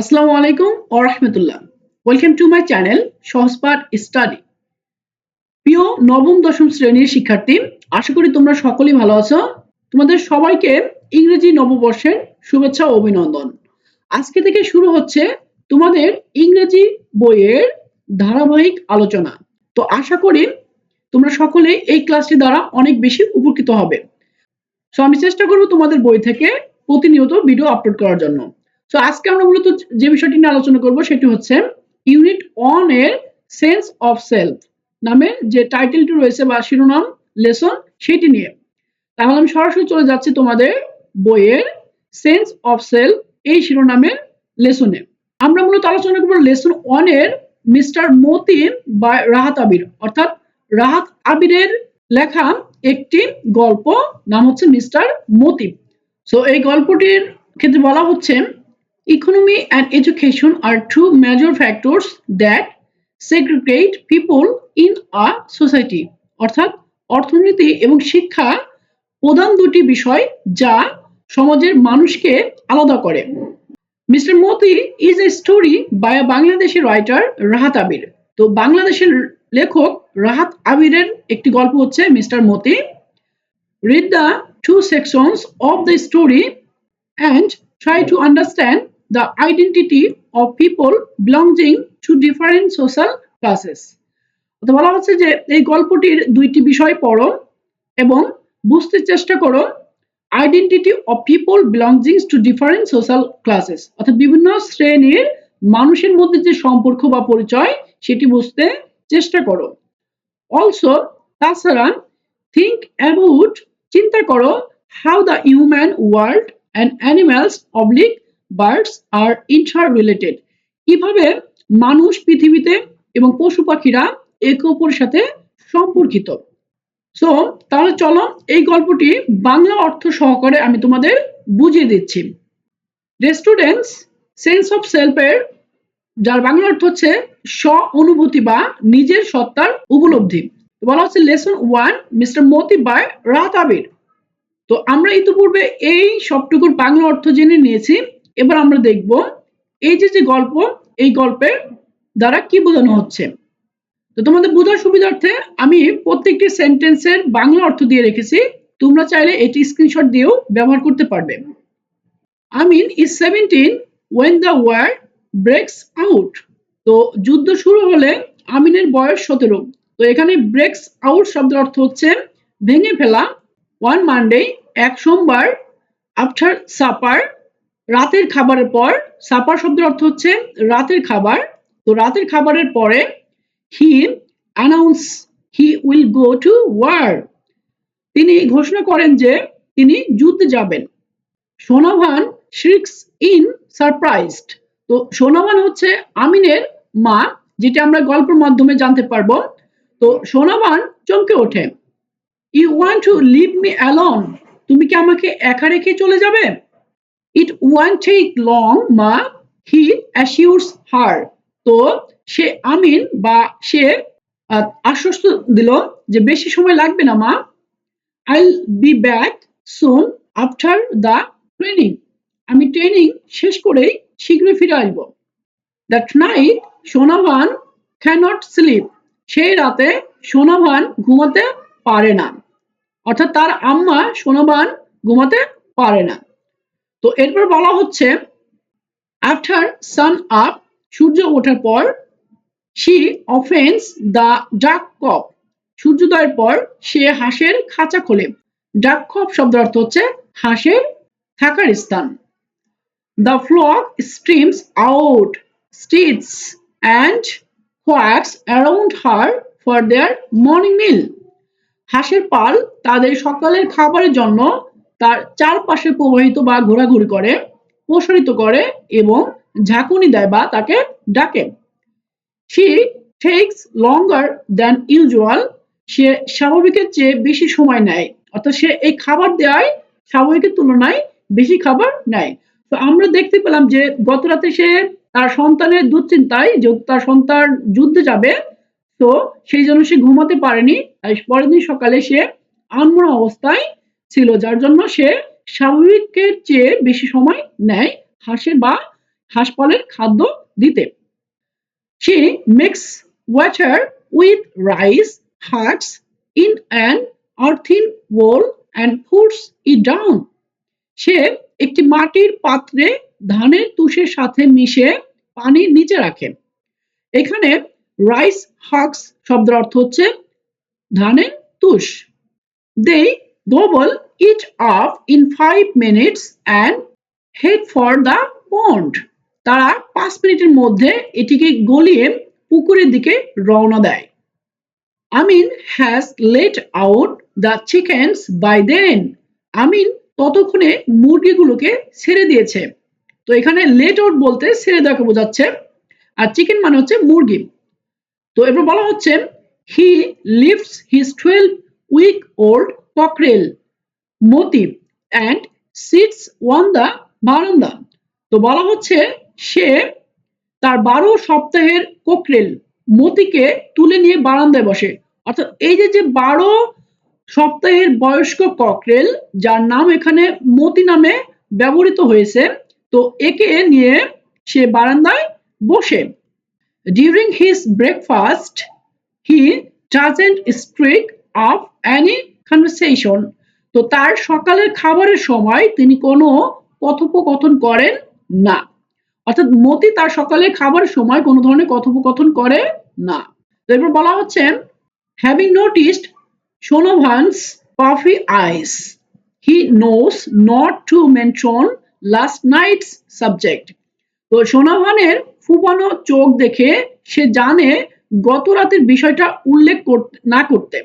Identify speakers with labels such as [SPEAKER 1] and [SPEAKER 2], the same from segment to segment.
[SPEAKER 1] আসসালামু আলাইকুম ও রহমতুল্লাহ। Welcome to my channel Sahajpath study প্রিয় নবম, দশম শ্রেণির শিক্ষার্থী, আশা করি তোমরা সকলেই ভালো আছো। তোমাদের সবাইকে ইংরেজি নববর্ষের শুভেচ্ছা ও অভিনন্দন। আজকে থেকে শুরু হচ্ছে তোমাদের ইংরেজি বইয়ের ধারাবাহিক আলোচনা। তো আশা করি তোমরা সকলে এই ক্লাসটি দ্বারা অনেক বেশি উপকৃত হবে। সো আমি চেষ্টা করব তোমাদের বই থেকে প্রতিনিয়ত ভিডিও আপলোড করার জন্য। তো আজকে আমরা মূলত যে বিষয়টি নিয়ে আলোচনা করব সেটি হচ্ছে ইউনিট ওয়ানের সেন্স অফ সেলফ নামে যে টাইটেলটি রয়েছে বা শিরোনাম লেসন সেটি নিয়ে। তাহলে আমি সরাসরি চলে যাচ্ছি তোমাদের বইয়ের সেন্স অফ সেলফ এই শিরোনামের লেসনে আমরা মূলত আলোচনা করব লেসন ওয়ানের মিস্টার মতিন বা রাহাত আবির। অর্থাৎ রাহাত আবিরের লেখা একটি গল্প, নাম হচ্ছে মিস্টার মতিব সো এই গল্পটির ক্ষেত্রে বলা হচ্ছে Economy and education are two major factors that segregate people in a society. অর্থাৎ অর্থনীতি এবং শিক্ষা প্রধান দুটি বিষয় যা সমাজের মানুষকে আলাদা করে। Mister Moti is a story by Bangladeshi writer Rahat Abir তো বাংলাদেশের লেখক রাহাত আবিরের একটি গল্প হচ্ছে mister Moti read the two sections of the story and try to understand the identity of people belonging to different social classes. তো বলা হচ্ছে যে এই গল্পটির দুইটি বিষয় পড়ো এবং বুঝতে চেষ্টা করো identity of people belongings to different social classes অর্থাৎ বিভিন্ন শ্রেণির মানুষের মধ্যে যে সম্পর্ক বা পরিচয়, সেটি বুঝতে চেষ্টা করো। অলসো তাছাড়া থিঙ্ক অ্যাবাউট চিন্তা করো how the human world and animals oblique birds R interrelated কীভাবে মানুষ, পৃথিবীতে এবং পশু পাখিরা একে অপরের সাথে সম্পর্কিত। সো তাহলে চলো এই গল্পটি বাংলা অর্থ সহকারে আমি তোমাদের বুঝিয়ে দিচ্ছি। রেস্টুডেন্টস সেন্স অফ সেলফের যার বাংলা অর্থ হচ্ছে স্ব অনুভূতি বা নিজের সত্তার উপলব্ধি। বলা হচ্ছে lesson one mister Moti by Rahat Abir তো আমরা ইতিপূর্বে এই সবটুকুর বাংলা অর্থ জেনে নিয়েছি। এবার আমরা দেখব এই যে যে গল্প, এই গল্পের দ্বারা কি বোঝানো হচ্ছে। তো তোমাদের বোঝার সুবিধার্থে আমি প্রত্যেকটি সেন্টেন্সের বাংলা অর্থ দিয়ে রেখেছি। তোমরা চাইলে এটি স্ক্রিনশট দিয়েও ব্যবহার করতে পারবে। Amin is seventeen when the war breaks out তো যুদ্ধ শুরু হলে আমিনের বয়স সতেরো। তো এখানে ব্রেকস আউট শব্দের অর্থ হচ্ছে ভেঙে ফেলা। ওয়ান মানডে এক সোমবার আফটার সাপার রাতের খাবারের পর, সাপার শব্দের অর্থ হচ্ছে রাতের খাবার। তো রাতের খাবারের পরে he announce he will go to war তিনি ঘোষণা করেন যে তিনি যুদ্ধে যাবেন। সোনাভান শ্রিক্স ইন সারপ্রাইজড তো সোনাভান হচ্ছে আমিনের মা, যেটা আমরা গল্পের মাধ্যমে জানতে পারব। তো সোনাভান চমকে ওঠে। You want to leave me alone তুমি কি আমাকে একা রেখে চলে যাবে? ইট ওয়ান টেক লং মা হি অ্যাসিউরস হার তো সে আমিন বা সে আশ্বস্ত দিল যে বেশি সময় লাগবে না, মা। I be back soon after the training আমি ট্রেনিং শেষ করেই শীঘ্রই ফিরে আসব। That night Sonabhan cannot sleep সেই রাতে সোনাভান ঘুমাতে পারে না। অর্থাৎ তার আম্মা সোনাভান ঘুমাতে পারে না। তো এরপর বলা হচ্ছে আফটার সান আপ সূর্য ওঠার পর শি অফেন্স দ্য ডাক কপ সূর্যোদয়ের পর সে হাঁসের খাঁচা খোলে। ডাক কপ শব্দ অর্থ হচ্ছে হাঁসের থাকার স্থান। The flock streams out struts and quacks around her for their morning meal হাঁসের পাল তাদের সকালের খাবারের জন্য তার চারপাশে প্রবাহিত বা ঘোরাঘুরি করে, প্রসারিত করে এবং ঝাঁকুনি দেয় বা তাকে ডাকে। She takes longer than usual সে স্বাভাবিকের চেয়ে বেশি সময় নেয়। অর্থাৎ সে এই খাবার দেয় স্বাভাবিকের তুলনায় বেশি খাবার নেয়। তো আমরা দেখতে পেলাম যে গত রাতে সে তার সন্তানের দুশ্চিন্তায় যে তার সন্তান যুদ্ধে যাবে, তো সেই জন্য সে ঘুমাতে পারেনি। পরের দিন সকালে সে আনমনা অবস্থায় ছিল, যার জন্য সে স্বাভাবিকের চেয়ে বেশি সময় নেয় হাসে বা হাঁসপালের খাদ্য দিতে। She makes water with rice huts in an earthen bowl and puts it down. সে একটি মাটির পাত্রে ধানের তুষের সাথে মিশে পানি নিচে রাখে। এখানে রাইস হাক্স শব্দের অর্থ হচ্ছে ধানের তুষ। দে gobble it up in five minutes and head for the pond. তারা পাঁচ মিনিটের মধ্যে এটিকে গলিয়ে পুকুরের দিকে রওনা দেয়। Amin has let out the chickens by then Amin ততক্ষণে মুরগিগুলোকে ছেড়ে দিয়েছে। তো এখানে লেট আউট বলতে ছেড়ে দেওয়াকে বোঝাচ্ছে। আর চিকেন মানে হচ্ছে মুরগি। তো এরপর বলা হচ্ছে he lifts his twelve week old cockerel Moti and sits on the veranda তো বলা হচ্ছে সে তার বারো সপ্তাহের কোকরেল মতিকে তুলে নিয়ে বারান্দায় বসে। অর্থাৎ এই যে যে বারো সপ্তাহের বয়স্ক ককরেল যার নাম এখানে মতি নামে ব্যবহৃত হয়েছে, তো একে নিয়ে সে বারান্দায় বসে। During his breakfast he doesn't strike up any conversation তো তার সকালের খাবারের সময় তিনি কোনো কথোপকথন করেন না। অর্থাৎ মতি তার সকালে খাবারের সময় কোনো ধরনের কথোপকথন করে না। এরপর বলা হচ্ছে having noticed Sonabhan's puffy eyes he knows not to mention last night's subject তো সোনাভানের ফুপানো চোখ দেখে সে জানে গত রাতের বিষয়টা উল্লেখ না করতে।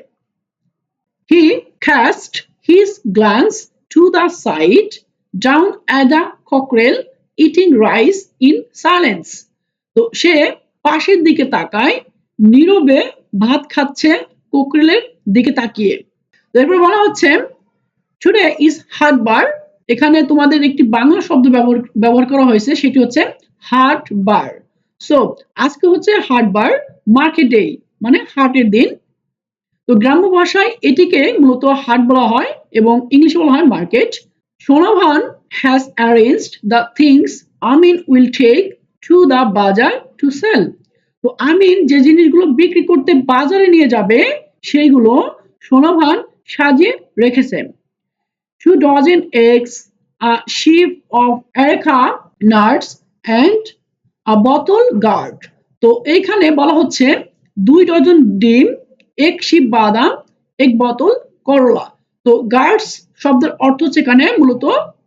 [SPEAKER 1] He cast his glance to the side down at the cockerel eating rice in silence তো সে পাশের দিকে তাকায়, নীরবে ভাত খাচ্ছে কোকরেলের দিকে তাকিয়ে। এরপর বলা হচ্ছে টুডে ইজ হাটবার এখানে তোমাদের একটি বাংলা শব্দ ব্যবহার ব্যবহার করা হয়েছে, সেটি হচ্ছে হাট বার সো আজকে হচ্ছে হাটবার মার্কেট ডে মানে হাটের দিন। তো গ্রাম্য ভাষায় এটিকে মূলত হাট বলা হয় এবং ইংলিশে বলা হয় market. Sonabhan has arranged the things Amin will take to the bazaar to sell তো আমিন যে জিনিসগুলো বিক্রি করতে বাজারে নিয়ে যাবে, সেইগুলো সোনাভান সাজিয়ে রেখেছে। Two dozen eggs, a sheaf of areca nuts and a bottle guard তো এইখানে বলা হচ্ছে দুই ডজন ডিম এক শিপ বাদাম, এক বোতল করলা। তো গার্ডস শব্দের অর্থ হচ্ছে এখানে মূলত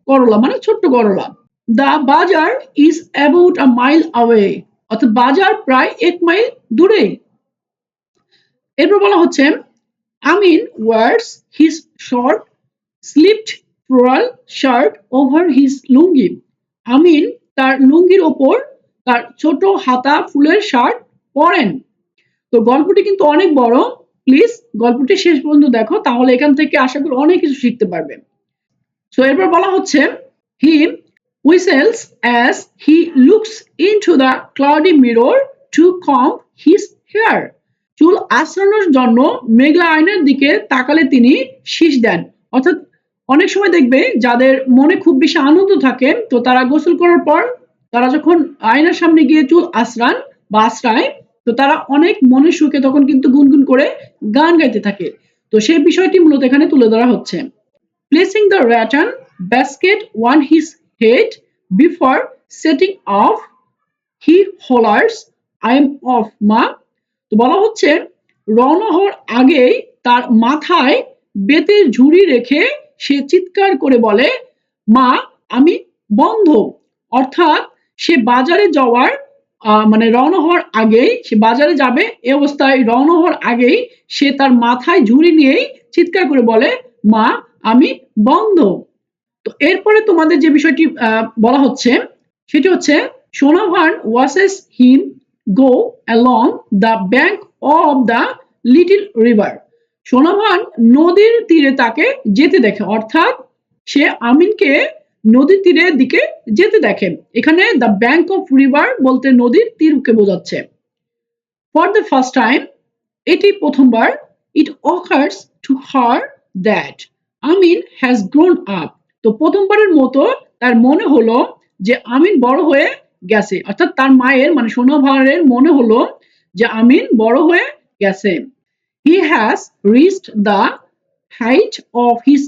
[SPEAKER 1] করলা মানে ছোট্ট করলা। The bazaar is about a mile away অর্থাৎ বাজার প্রায় এক মাইল দূরে। এরপর বলা হচ্ছে, Amin wears his short sleeved floral shirt over his lungi. Amin তার লুঙ্গির ওপর তার ছোট হাতা ফুলের শার্ট পরেন। তো গল্পটি কিন্তু অনেক বড়। প্লিজ গল্পটি শেষ পর্যন্ত দেখো, তাহলে এখান থেকে আশা করি অনেক কিছু শিখতে পারবে। সো এরপর বলা হচ্ছে হি whistles as he looks into the cloudy mirror to comb his hair চুল আশ্রানোর জন্য মেঘলা আয়নার দিকে তাকালে তিনি শীষ দেন। অর্থাৎ অনেক সময় দেখবে, যাদের মনে খুব বেশি আনন্দ থাকে, তো তারা গোসল করার পর তারা যখন আয়নার সামনে গিয়ে চুল আশ্রান বা আশ্রায় তো তারা অনেক মনের সুখে তখন কিন্তু গুনগুন করে গান গাইতে থাকে। তো সেই বিষয়টি মূলত এখানে তুলে ধরা হচ্ছে। Placing the rattan basket on his head before setting off he hollers I'm off ma তো বলা হচ্ছে, রওনা হওয়ার আগেই তার মাথায় বেতের ঝুড়ি রেখে সে চিৎকার করে বলে, মা, আমি বন্ধ। অর্থাৎ সে বাজারে যাওয়ার মানে রওনা হওয়ার আগেই সে বাজারে যাবে, এ অবস্থায় রওনা হওয়ার আগেই সে তার মাথায় ঝুড়ি নিয়েই চিৎকার করে বলে, মা, আমি বন্ধ। তো এরপরে তোমাদের যে বিষয়টি বলা হচ্ছে, সেটি হচ্ছে, Sonabhan watches him go along the bank of the little river. Sonabhan নদীর তীরে তাকে যেতে দেখে, অর্থাৎ সে আমিনকে নদীর তীরের দিকে যেতে দেখে এখানে দ্য ব্যাংক অফ রিভার বলতে নদীর তীরকে বোঝাচ্ছে। ফর দ্য ফার্স্ট টাইম এটি প্রথমবার it occurs to her that Amin has grown up তো প্রথমবারের মতো তার মনে হলো যে আমিন বড় হয়ে গেছে। অর্থাৎ তার মায়ের মানে সোনাভারের মনে হলো যে আমিন বড় হয়ে গেছে। He has reached the height of his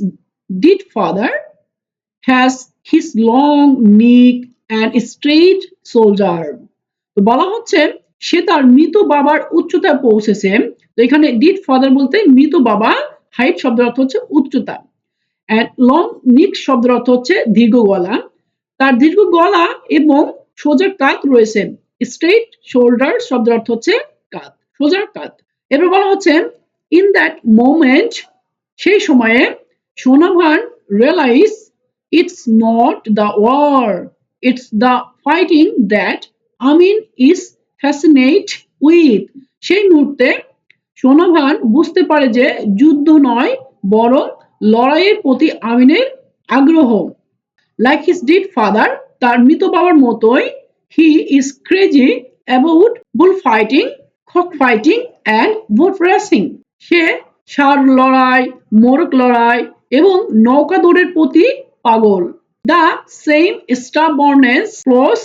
[SPEAKER 1] dead father has his long neck and straight shoulder তো বলা হচ্ছে, সে তার মৃত বাবার উচ্চতায় পৌঁছেছে। তো এখানে ডিড ফাদার বলতে মৃত বাবা হাইট শব্দের অর্থ হচ্ছে উচ্চতা। অ্যান্ড লং নিক শব্দের অর্থ হচ্ছে দীর্ঘ গলা। তার দীর্ঘ গলা এবং সোজা কাত রয়েছে। স্ট্রেট শোল্ডার শব্দের অর্থ হচ্ছে কাত সোজা কাত এবার বলা হচ্ছে ইন দ্যাট মোমেন্ট সেই সময়ে Sonabhan realise it's not the war it's the fighting that Amin is fascinate with সেই মুহূর্তে সোনাভান বুঝতে পারে যে যুদ্ধ নয়, বরং লড়াইয়ের প্রতি আমিনের আগ্রহ। লাইক হিজ ডিড ফাদার তার মৃত বাবার মতোই he is crazy about bull fighting cock fighting and boat racing সে ষাঁড় লড়াই, মোরগ লড়াই এবং নৌকা দৌড়ের প্রতি পাগল। The same stubbornness flows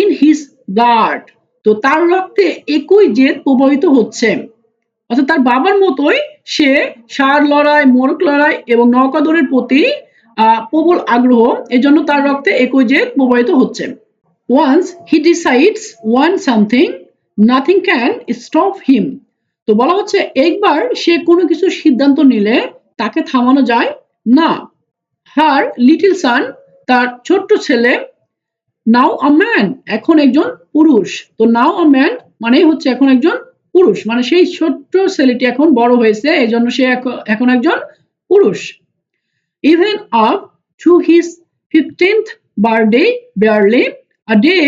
[SPEAKER 1] in his blood তো তার রক্তে একই জেদ প্রবাহিত হচ্ছে। অর্থাৎ তার বাবার মতোই সে ষাঁড় লড়াই, মোরগ লড়াই এবং নৌকা দৌড়ের প্রতি প্রবল আগ্রহ। এজন্য তার রক্তে একই জেদ প্রবাহিত হচ্ছে। Once he decides on something nothing can stop him তো বলা হচ্ছে, একবার সে কোনো কিছু সিদ্ধান্ত নিলে তাকে থামানো যায় না। হার লিটল সান তার ছোট্ট ছেলে নাও আ ম্যান এখন একজন পুরুষ। তো নাও আ ম্যান মানে হচ্ছে এখন একজন পুরুষ। মানে সেই ছোট্ট ছেলেটি এখন বড় হয়েছে এই জন্য সে এখন- একজন পুরুষ। Even up to his 15th birthday, barely a day,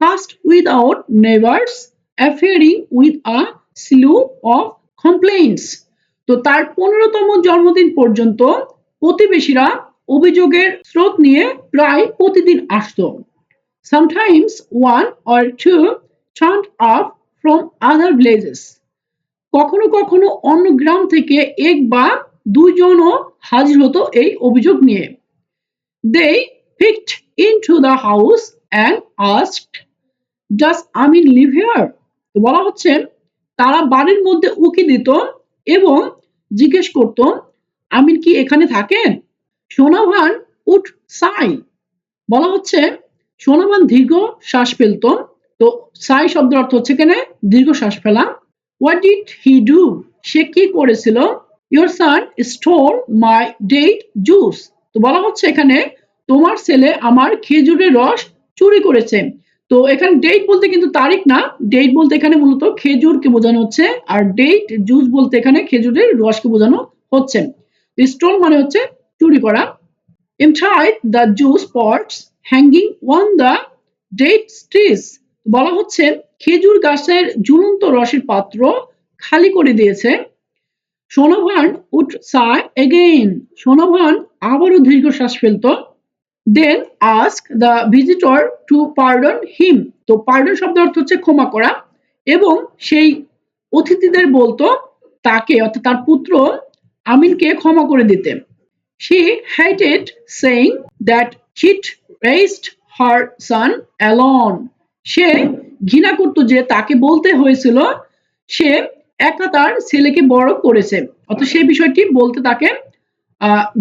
[SPEAKER 1] passed without neighbors appearing with a slew of complaints তো তার পনেরোতম জন্মদিন পর্যন্ত প্রতিবেশীরা অভিযোগের স্রোত নিয়ে প্রায় প্রতিদিন আসতো। Sometimes one or two turned up from other villages কখনো কখনো অন্য গ্রাম থেকে এক বা দুইজনও হাজির হতো এই অভিযোগ নিয়ে। They peeked into the house and asked does Amin live here বলা হচ্ছে, তারা বাড়ির মধ্যে উকি দিত এবং জিজ্ঞেস করত, আমিন কি এখানে থাকেন? সোনাভান উঠ সাই। বলা হচ্ছে, সোনাভান দীর্ঘ শ্বাস ফেলত। তো সাই শব্দের অর্থ হচ্ছে এখানে দীর্ঘ শ্বাস ফেলা। হোয়াট ডিড হি ডু সে কি করেছিল? Your son stole my date juice তো বলা হচ্ছে এখানে, তোমার ছেলে আমার খেজুরের রস চুরি করেছে। তো এখানে ডেট বলতে কিন্তু তারিখ না। ডেট বলতে এখানে মূলত খেজুরকে বোঝানো হচ্ছে, আর ডেট জুস বলতে এখানে খেজুরের রসকে বোঝানো হচ্ছে। স্টোল মানে হচ্ছে চুরি করা, inside the juice pots hanging on the date trees, বলা হচ্ছে খেজুর গাছের ঝুলন্ত রসের পাত্র খালি করে দিয়েছে। সোনভান উড সাই এগেইন সোনভান আবারও দীর্ঘশ্বাস ফেলতো। Then ask the visitor to pardon him তো পার্ডন শব্দ অর্থ হচ্ছে ক্ষমা করা, এবং সেই অতিথিদের বলতো তাকে, অর্থাৎ তার পুত্র আমিনকে ক্ষমা করে দিতে। She hated saying that she'd raised her son alone. সে ঘৃণা করত যে তাকে বলতে হয়েছিল, সে একা তার ছেলেকে বড় করেছে অত সেই বিষয়টি বলতে তাকে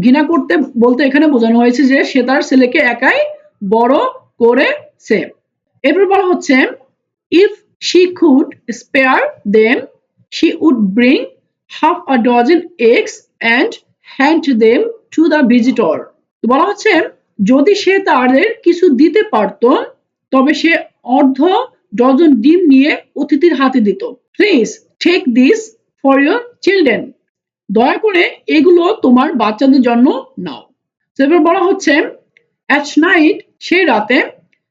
[SPEAKER 1] ঘৃণা করতে, বলতে এখানে বোঝানো হয়েছে যে সে তার ছেলেকে একাই বড় করেছে এরপর বলা হচ্ছে if she could spare them she would bring half a dozen eggs and hand them to the visitor বলা হচ্ছে, যদি সে তাদের কিছু দিতে পারত, তবে সে অর্ধ ডজন ডিম নিয়ে অতিথির হাতে দিত। Please take this for your children দয়া করে এগুলো তোমার বাচ্চাদের জন্য নাও। এবার বলা হচ্ছে অ্যাট নাইট সে রাতে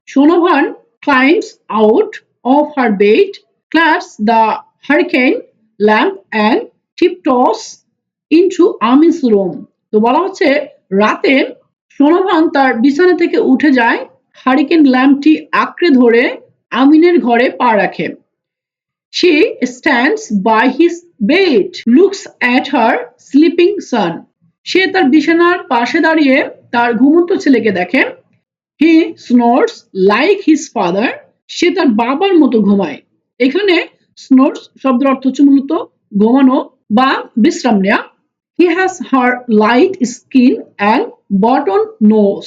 [SPEAKER 1] Sonabhan climbs out of her bed clasps the hurricane lamp and tiptoes into Amin's room তো বলা হচ্ছে রাতে সোনোভান তার বিছানা থেকে উঠে যায় হারিকেন ল্যাম্পটি আঁকড়ে ধরে আমিনের ঘরে পা রাখে। She stands by his bed, looks at her sleeping son. সে তার বিছানার পাশে দাঁড়িয়ে তার ঘুমন্ত ছেলেকে দেখে। He snores like his father সে তার বাবার মতো ঘুমায়। এখানে স্নোর্স শব্দের অর্থ হচ্ছে মূলত ঘুমানো বা বিশ্রাম নেওয়া। He has her light skin and button nose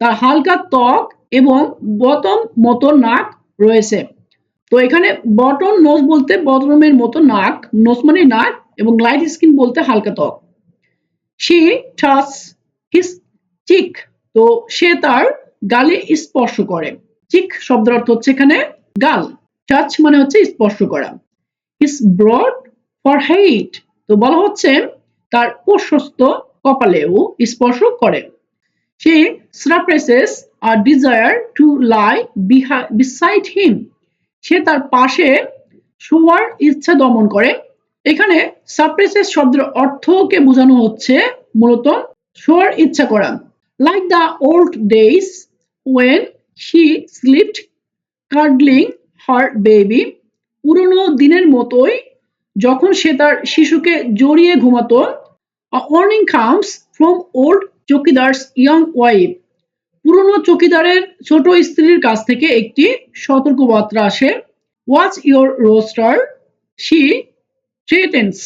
[SPEAKER 1] তার হালকা ত্বক এবং বটম মতো নাক রয়েছে। তো এখানে বটন নোজ বলতে বটমের মতো নাক নোজ মানে নাক এবং লাইট স্কিন বলতে হালকা ত্বক। সে টাচ হিস চিক তো সে তার গালে স্পর্শ করে। চিক শব্দের অর্থ হচ্ছে এখানে গাল। টাচ মানে হচ্ছে স্পর্শ করা। হিস ব্রড ফর হেইট তো বলা হচ্ছে তার প্রশস্ত কপালেও স্পর্শ করে। She suppresses her desire to lie beside him সে তার পাশে শোয়ার ইচ্ছা দমন করে। এখানে সাপ্রেসেস শব্দের অর্থকে বোঝানো হচ্ছে মূলত শোয়ার ইচ্ছা করা। Like the old days when she slept cuddling her baby পুরনো দিনের মতোই যখন সে তার শিশুকে জড়িয়ে ঘুমাতো warning comes from old chowkidar's young wife পুরনো চকিদারের ছোট স্ত্রীর কাছ থেকে একটি সতর্কবার্তা আসে। Watch your rooster she threatens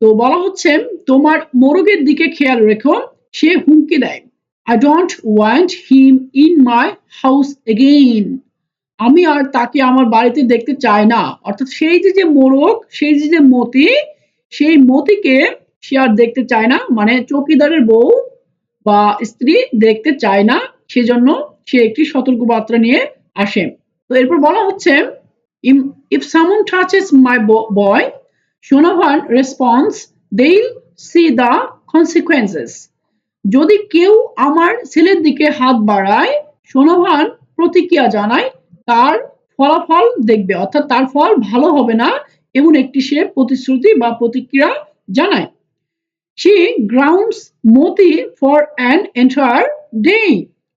[SPEAKER 1] তো বলা হচ্ছে, তোমার মোরগের দিকে খেয়াল রেখো, সে হুমকি দেয়। I don't want him in my house again আমি আর তাকে আমার বাড়িতে দেখতে চাই না। অর্থাৎ সেই যে যে মোরগ, সেই যে যে মতি, সেই মতিকে সে আর দেখতে চায় না। মানে চৌকিদারের বউ বা স্ত্রী দেখতে চায় না। সেজন্য সে একটি সতর্কবার্তা নিয়ে আসে। তো এরপর বলা হচ্ছে if someone touches my boy Sonabhan responds they'll see the consequences যদি কেউ আমার ছেলের দিকে হাত বাড়ায় সোনাভান প্রতিক্রিয়া জানায় তার ফলাফল দেখবে, অর্থাৎ তার ফল ভালো হবে না এমন একটি সে প্রতিশ্রুতি বা প্রতিক্রিয়া জানায়। She grounds Moti for an entire day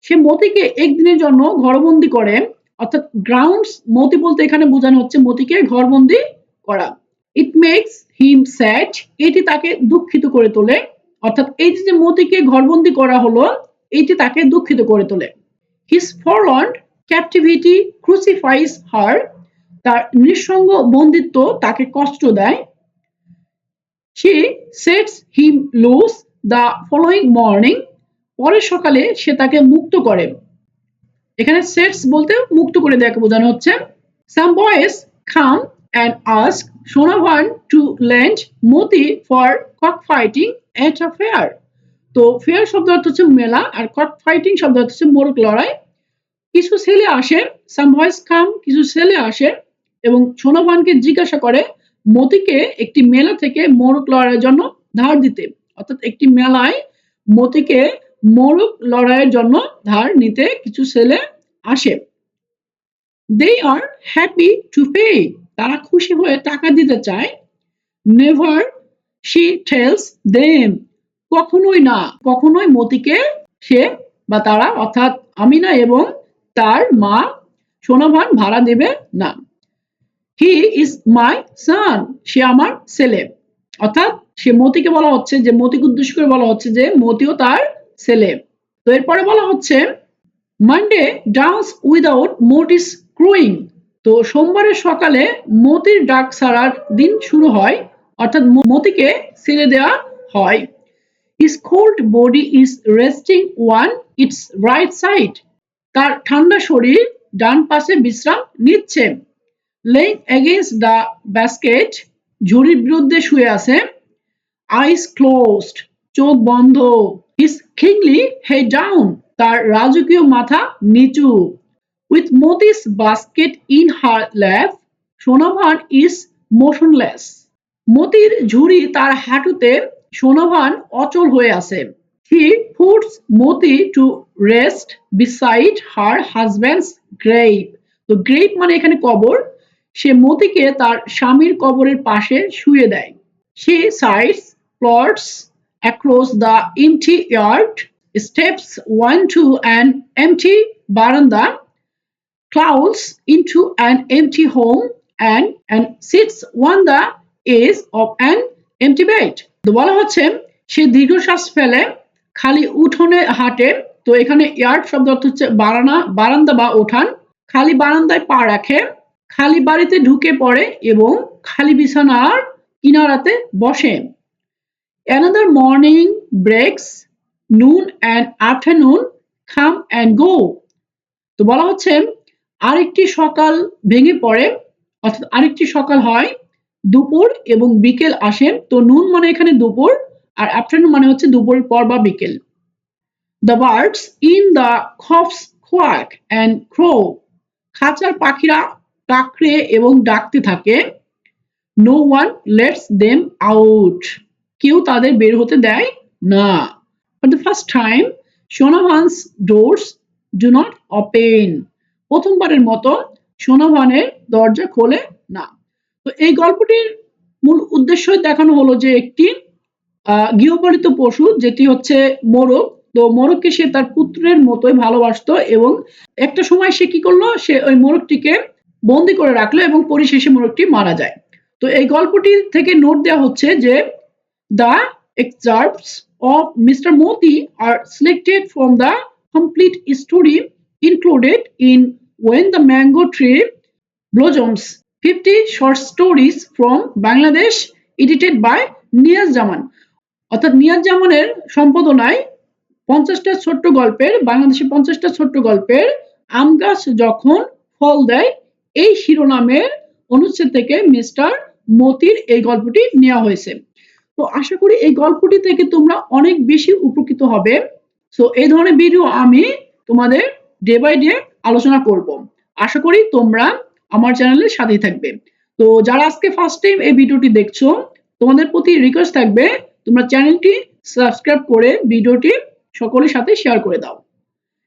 [SPEAKER 1] সে মতিকে একদিনের জন্য ঘরবন্দি করে, অর্থাৎ গ্রাউন্ডস মতি বলতে এখানে বোঝানো হচ্ছে মতিকে ঘরবন্দি করা। ইট মেক্স হিম স্যাড এটি তাকে দুঃখিত করে তোলে, অর্থাৎ এই যে মতিকে ঘরবন্দি করা হলো, এটি তাকে দুঃখিত করে তোলে। হিস ফরওয়ার্ড ক্যাপটিভিটি ক্রুসিফাইস হার তার নিঃসঙ্গ বন্দিত্ব তাকে কষ্ট দেয়। She sets him loose the following morning পরের সকালে সে তাকে মুক্ত করে। এখানে সেটস বলতে মুক্ত করে দেয়াকে বোঝানো হচ্ছে। Some boys came and ask Sonabhan to lend Moti for cock fighting at a fair তো ফেয়ার শব্দ অর্থ হচ্ছে মেলা, আর কক ফাইটিং শব্দ অর্থ হচ্ছে মোরগ লড়াই। কিছু ছেলে আসে সাম বয়েস খাম কিছু ছেলে আসে এবং সোনাভানকে জিজ্ঞাসা করে মতিকে একটি মেলা থেকে মোরগ লড়াইয়ের জন্য ধার দিতে। অর্থাৎ একটি মেলায় মতিকে মোরগ লড়াইয়ের জন্য ধার নিতে কিছু ছেলে আসে। They are happy to pay তারা খুশি হয়ে টাকা দিতে চায়। নেভার শি টেলস দেম কখনোই না। কখনোই মতিকে সে বা তারা, অর্থাৎ আমিনা এবং তার মা সোনাভান ভাড়া দেবে না। হি ইজ মাই সান সে আমার ছেলে। অর্থাৎ সে মতিকে বলা হচ্ছে, যে মতিকে উদ্দেশ্য করে বলা হচ্ছে যে মতিও তার ছেলে। তো এরপরে বলা হচ্ছে Monday dawns without Moti's crowing তো সোমবারের সকালে মতির ডাক ছাড়ার দিন শুরু হয়, অর্থাৎ মতিকে ছেড়ে দেওয়া হয়। His cold body is resting on its right side. তার ঠান্ডা শরীর, ডান পাশে বিশ্রাম নিচ্ছে। লেইং এগেইনস্ট দ্য ব্যাস্কেট ঝুড়ির বিরুদ্ধে শুয়ে আছে। আইস ক্লোজড চোখ বন্ধ। হিস কিংলি হে ডাউন তার রাজকীয় মাথা নিচু। With Moti's basket in her lap Sonabhan is motionless মতির ঝুড়ি তার হাঁটুতে, সোনাভান অচল হয়ে আছে। He puts Moti to rest beside her husband's grave তো গ্রেপ মানে এখানে কবর। সে মতিকে তার স্বামীর কবরের পাশে শুয়ে দেয়। She sides plods across the empty yard steps on to an empty veranda clouds into an empty home and and sits on the edge of an empty bed তো বলা হচ্ছে, সে দীর্ঘশ্বাস ফেলে খালি উঠোনে হাঁটে, তো এখানে ইয়ার্ড শব্দ অর্থ হচ্ছে বারানা, বারান্দা বা উঠান। খালি বারান্দায় পা রাখে, খালি বাড়িতে ঢুকে পড়ে এবং খালি বিছানার কিনারাতে বসে। Another morning breaks noon and afternoon come and go তো বলা হচ্ছে, আরেকটি সকাল ভেঙে পড়ে, অর্থাৎ আরেকটি সকাল হয়, দুপুর এবং বিকেল আসে। তো নুন মানে এখানে দুপুর আর আফটারনুন মানে হচ্ছে দুপুর পর বা বিকেল। The birds in the coops quack and crow খাঁচার পাখিরা কাকড়ে এবং ডাকতে থাকে। No one lets them out কেউ তাদের বের হতে দেয় না। For the first time Sonabhan's doors do not open প্রথমবারের মতো সোনাভানের দরজা খোলে না। তো এই গল্পটির মূল উদ্দেশ্য দেখানো হলো যে একটি গৃহপালিত পশু, যেটি হচ্ছে মোরগ। তো মোরগকে সে তার পুত্রের মতোই ভালোবাসত এবং একটা সময় সে কি করল? সে ওই মোরগটিকে বন্দি করে রাখল এবং পরিশেষে মোরগটি মারা যায়। তো এই গল্পটি থেকে নোট দেওয়া হচ্ছে যে the excerpts of mister Moti are selected from the complete story included in when the mango tree blossoms fifty short stories from Bangladesh edited by Niaz Zaman অর্থাৎ নিয়াজ জামানের সম্পাদনায় পঞ্চাশটা ছোট্ট গল্পের, বাংলাদেশে পঞ্চাশটা ছোট্ট গল্পের আম গাছ যখন ফল দেয়, এই শিরোনামের অনুচ্ছেদ থেকে মিস্টার মতির এই গল্পটি নেওয়া হয়েছে। তো আশা করি এই গল্পটি থেকে তোমরা অনেক বেশি উপকৃত হবে। সো এই ধরনের ভিডিও আমি তোমাদের ডে বাই ডে আলোচনা করব। আশা করি তোমরা আমার চ্যানেলের সাথেই থাকবে। তো যারা আজকে ফার্স্ট টাইম এই ভিডিওটি দেখছ, তোমাদের প্রতি রিকোয়েস্ট থাকবে তোমরা চ্যানেলটি সাবস্ক্রাইব করে ভিডিওটি সকলের সাথে শেয়ার করে দাও।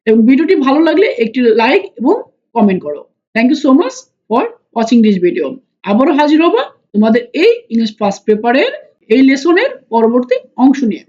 [SPEAKER 1] এবং ভিডিওটি ভালো লাগলে একটি লাইক এবং কমেন্ট করো। Thank you so much for watching this video আবারও হাজির হব তোমাদের এই ইংলিশ ফার্স্ট পেপারের এই লেসনের পরবর্তী অংশ নিয়ে।